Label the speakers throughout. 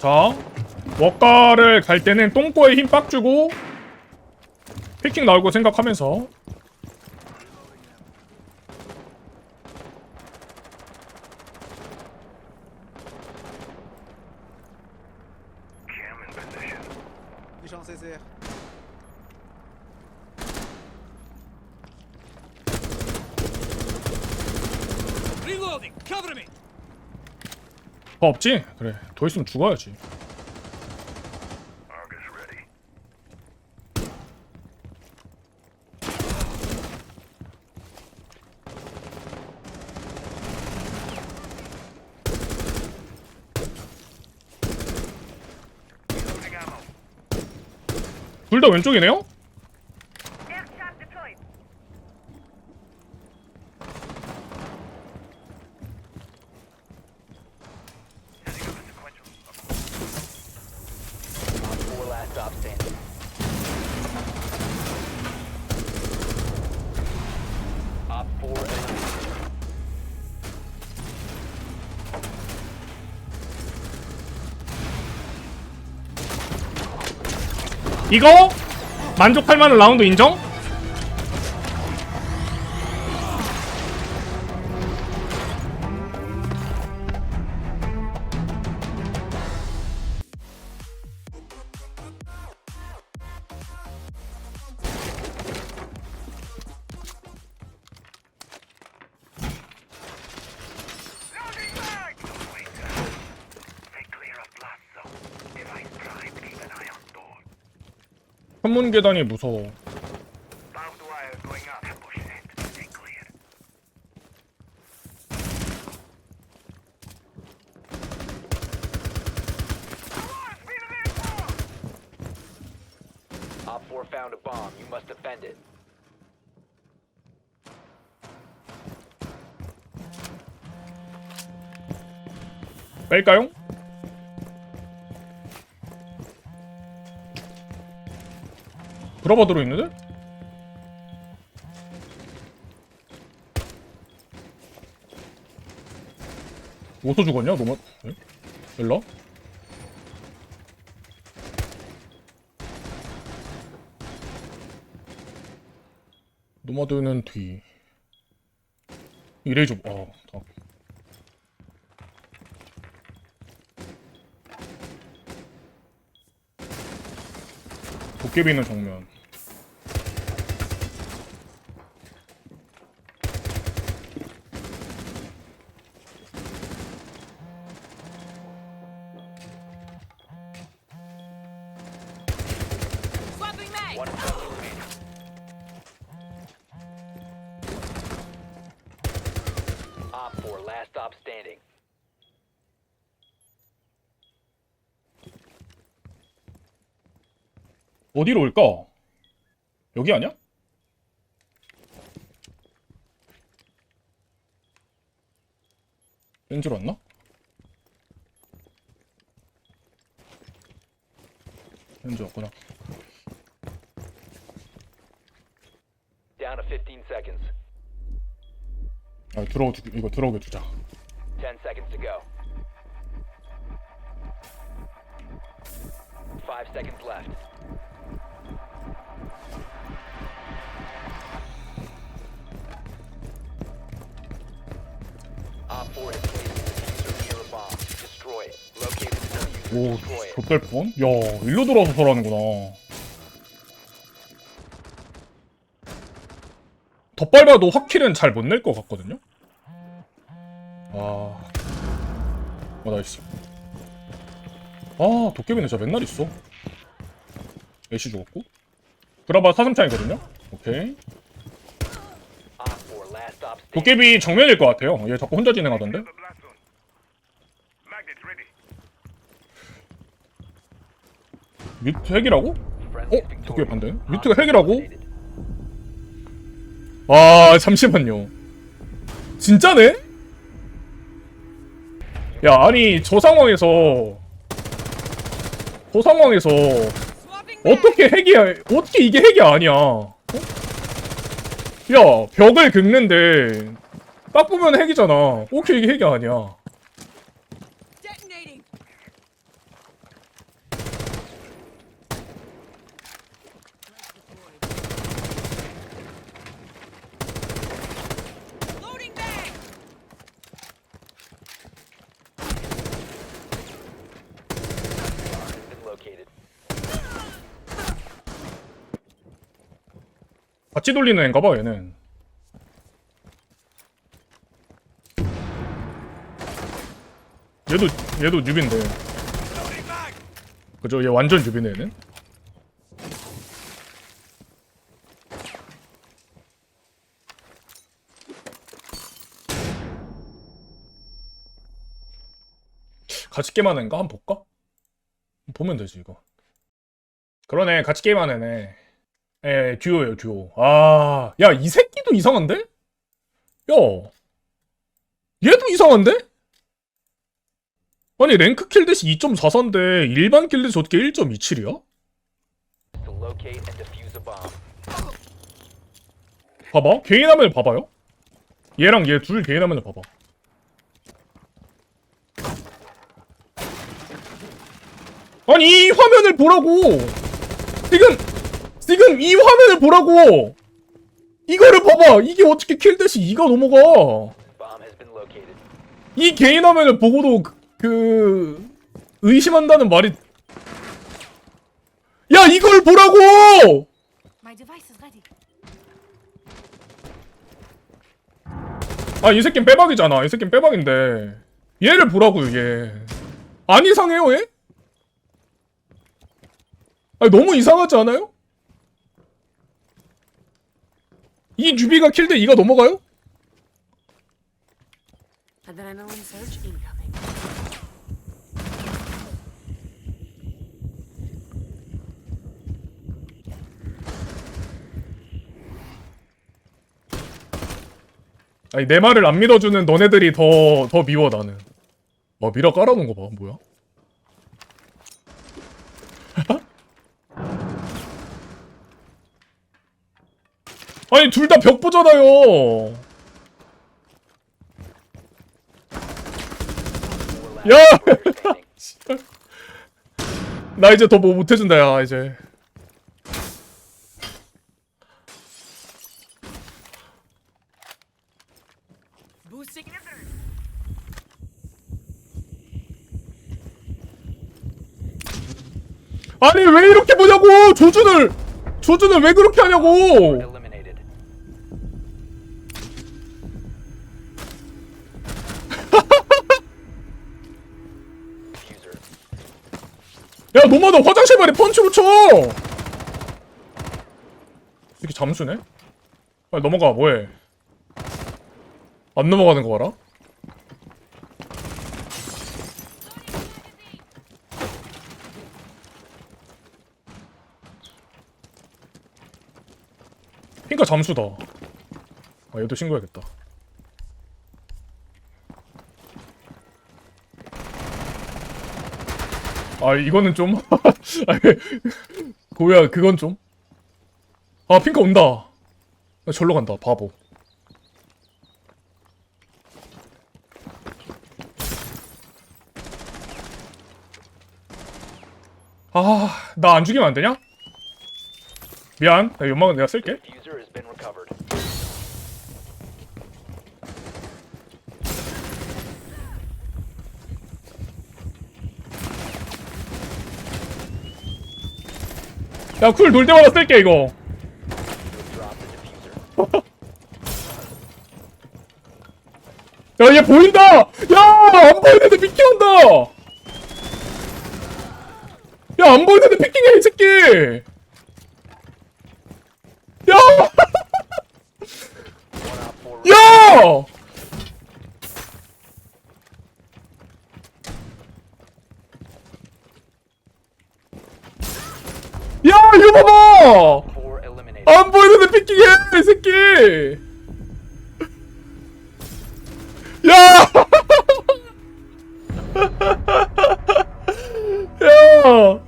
Speaker 1: 자 워가를 갈 때는 똥꼬에 힘 빡 주고 피킹 나올 거 생각하면서.
Speaker 2: Reloading! Cover me!
Speaker 1: 더 없지? 그래 더 있으면 죽어야지 둘 다 왼쪽이네요? 이거 만족할 만한 라운드 인정? 현문 계단이 무서워
Speaker 3: Barbed wire going up. Ambush set. Stay clear. Alarms! Be reinforced!
Speaker 4: Op 4 found a bomb. You must defend it.
Speaker 1: 뺄까요? 브라바 들어있는데? 어디서 죽었냐? 노마... 네? 일라? 노마드는 뒤 이레이 좀... 아... 다. 도깨비는 정면 어디로 올까? 여기 아니야? 렌즈로 왔나? 렌즈 왔구나
Speaker 4: Down to 15 seconds.
Speaker 1: 아 들어오 두, 이거 들어오게 두자
Speaker 4: 10 seconds to go. 5 seconds left.
Speaker 1: 오. 좆될 뻔? 야 일로 들어와서 설하는구나 덧밟아도 확킬은 잘 못 낼 것 같거든요? 아... 어 나이스 아 도깨비는 진짜 맨날 있어 애쉬 죽었고 브라바 사슴창이거든요? 오케이
Speaker 4: Op 4 last stop standing.
Speaker 1: 도깨비 정면일 것 같아요 얘 자꾸 혼자 진행하던데 뮤트 핵이라고? 어? 도깨비 반대 뮤트가
Speaker 4: 4
Speaker 1: 핵이라고? 와 잠시만요 진짜네? 야 아니 저 상황에서 저 상황에서! 어떻게 핵이야 어떻게 이게 핵이 아니야 어? 야 벽을 긁는데 딱 보면 핵이잖아 어떻게 이게 핵이 아니야 같이 돌리는 애인가 봐 얘는. 얘도 얘도 뉴비인데! 그죠? 얘 완전 뉴비네 얘는. 같이 게임하는 애인가? 한번 볼까? 보면 되지 이거. 그러네 같이 게임하는 애 예, 듀오예요, 듀오. 아, 야, 이 새끼도 이상한데? 야, 얘도 이상한데? 아니, 랭크 킬댓이 2.44인데, 일반 킬댓이 어떻게 1.27이야?
Speaker 4: To locate and defuse a bomb.
Speaker 1: 봐봐. 개인 화면을 봐봐요. 얘랑 얘 둘 개인 화면을 봐봐. 아니, 이 화면을 보라고! 지금, 지금 이 화면을 보라고! 이거를 봐봐! 이게 어떻게 킬댓이 2가 넘어가! 이 개인 화면을 보고도 그, 그 의심한다는 말이 야 이걸 보라고! 아 이 새끼는 빼박이잖아 이 새끼는 빼박인데 얘를 보라고요 얘안 이상해요 얘? 아니 너무 이상하지 않아요? 이 뉴비가 킬대 2가 넘어가요? 아니 내 말을 안 믿어주는 너네들이 더 더 미워 나는. 와 미라 깔아놓은 거 봐 뭐야 아니 둘 다 벽 보잖아요
Speaker 4: Four
Speaker 1: 야! 나 이제 더 뭐 못해준다 야 이제. 아니 왜 이렇게 보냐고 조준을 조준을 왜 그렇게 하냐고 펀치로 쳐 이렇게 잠수네? 빨리 넘어가 뭐해? 안 넘어가는 거 봐라. 그니까 잠수다. 아 얘도 신고해야겠다 아 이거는 좀 아니, 고야 그건 좀. 아 핑크 온다. 아, 절로 간다 바보. 아나 안 죽이면 안 되냐? 미안. 나 연막은 내가 쓸게. 야 쿨 돌 때마다 쓸게 이거. 야 얘 보인다. 야 안 보이는데 피킹한다. 야 안 보이는데 피킹해 이 새끼. 야. 야! 야, 이거 봐봐! 안 보이는데 피킹해, 이 새끼! 야! 야!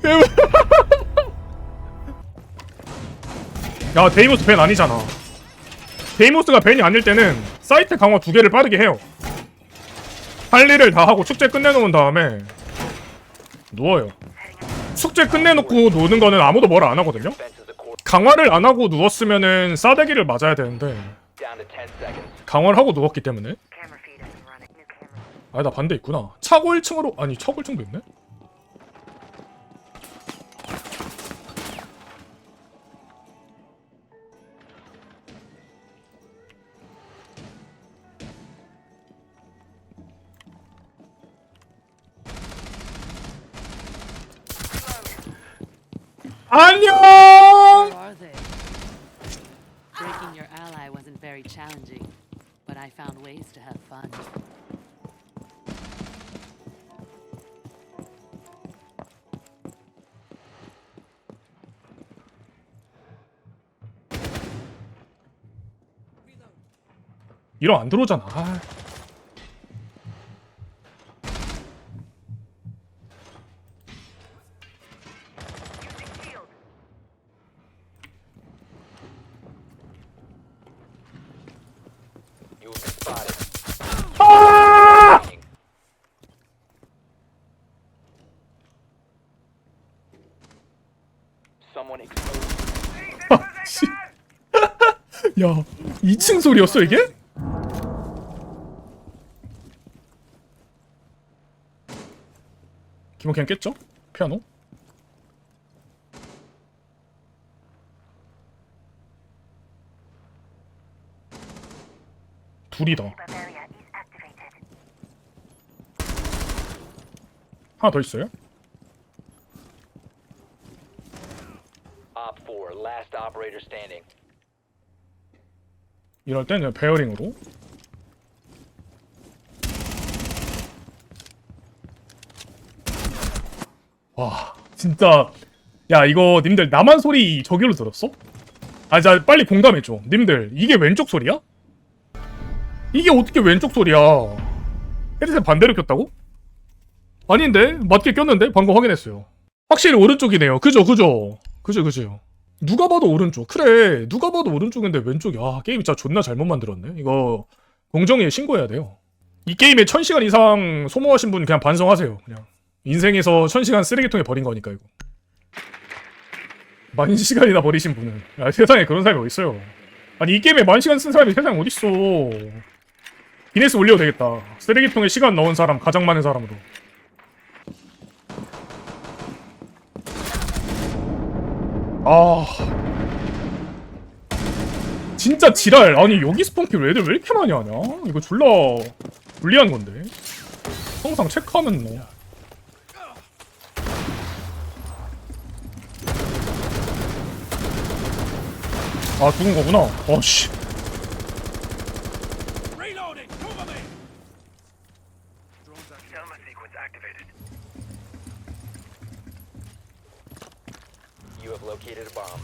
Speaker 1: 야, 데이모스 밴 아니잖아. 데이모스가 밴이 아닐 때는 사이트 강화 두 개를 빠르게 해요. 할 일을 다 하고 축제 끝내놓은 다음에 누워요. 축제 끝내놓고 노는 거는 아무도 뭐라 안 하거든요. 강화를 안 하고 누웠으면은 싸대기를 맞아야 되는데
Speaker 4: Down to 10 seconds.
Speaker 1: 강화를 하고 누웠기 때문에
Speaker 5: Camera feed up and running. New camera.
Speaker 1: 아니 나 반대 있구나. 차고 1층으로 아니 차고 1층도 있네. 안녕.
Speaker 6: Who are they? Breaking your ally wasn't very challenging, but I found ways to have fun.
Speaker 1: 이런 안 들어오잖아. 아. 아! 야, 2층 소리였어 이게? 그냥 깼죠? 피아노? 둘이다. 하나 더 있어요?
Speaker 4: Op 4, last operator standing.
Speaker 1: 이럴 땐 그냥 베어링으로 와 진짜 야 이거 님들 나만 소리 저기로 들었어? 아 자 빨리 공감해줘 님들 이게 왼쪽 소리야? 이게 어떻게 왼쪽 소리야? 헤드셋 반대로 꼈다고? 아닌데? 맞게 꼈는데? 방금 확인했어요. 확실히 오른쪽이네요. 그죠 그죠? 그죠 그죠. 누가 봐도 오른쪽. 그래 누가 봐도 오른쪽인데 왼쪽이. 아 게임 진짜 존나 잘못 만들었네. 이거 공정위에 신고해야 돼요. 이 게임에 1000시간 이상 소모하신 분 그냥 반성하세요 그냥. 인생에서 1000시간 쓰레기통에 버린 거니까 이거. 만 시간이나 버리신 분은. 야, 세상에 그런 사람이 어딨어요? 아니 이 게임에 만 시간 쓴 사람이 세상에 어딨어 기네스 올려도 되겠다. 쓰레기통에 시간 넣은 사람 가장 많은 사람으로. 아. 진짜 지랄. 아니 여기 스폰킬 애들 왜 이렇게 많이 하냐? 이거 졸라 불리한 건데. 항상 체크하면 뭐. 아, 죽은 거구나. 어씨.
Speaker 2: Reloading! Cover me!
Speaker 3: Selma sequence activated.
Speaker 4: You have located a bomb.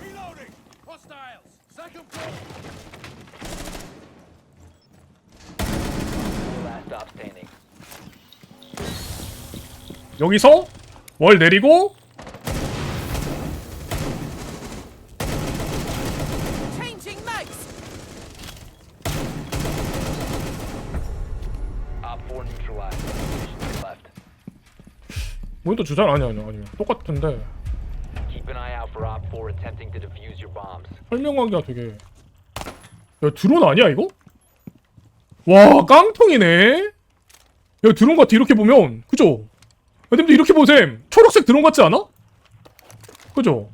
Speaker 2: Reloading! Hostiles! Second floor!
Speaker 4: Last stop standing.
Speaker 1: 여기서 월 내리고
Speaker 5: Changing mags!
Speaker 4: Op 4 neutralized. Mission left.
Speaker 1: 뭐또 주잘 아니 아니 아니 똑같은데
Speaker 4: for Op 4 attempting to defuse your bombs.
Speaker 1: 설명하기가 되게 야 드론 아니야 이거? 와 깡통이네 야 드론 같아 이렇게 보면 그죠? 야 님들 이렇게 보셈 초록색 드론 같지 않아? 그죠?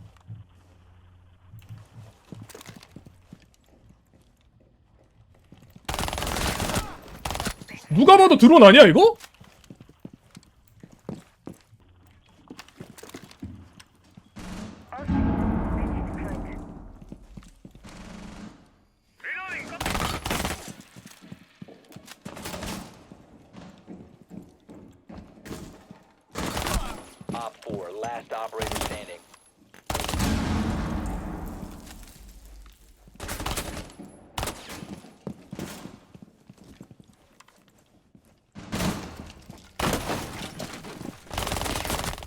Speaker 1: 누가 봐도 드론 아니야 이거?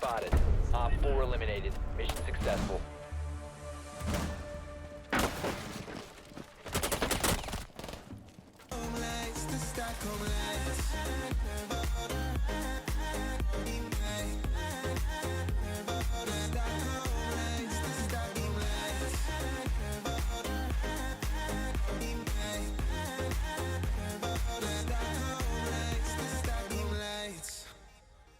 Speaker 4: Spotted. Op 4 eliminated. Mission successful.